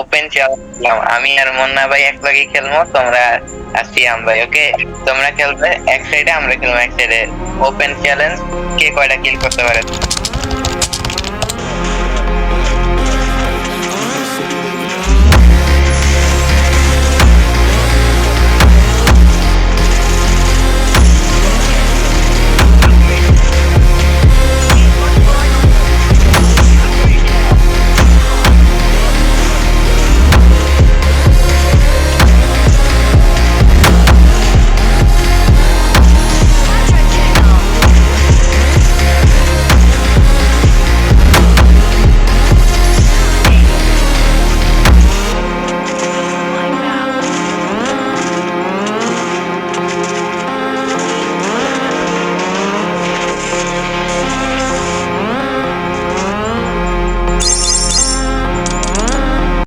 Open challenge আমি আর মুন্না ভাই এক লাগে খেলব, তোমরা আর সিয়াম ভাই ওকে তোমরা খেলবে, এক সাইডে আমরা খেলব, এক সাইডে ওপেন চ্যালেঞ্জ কে কয়টা কিল করতে পারে?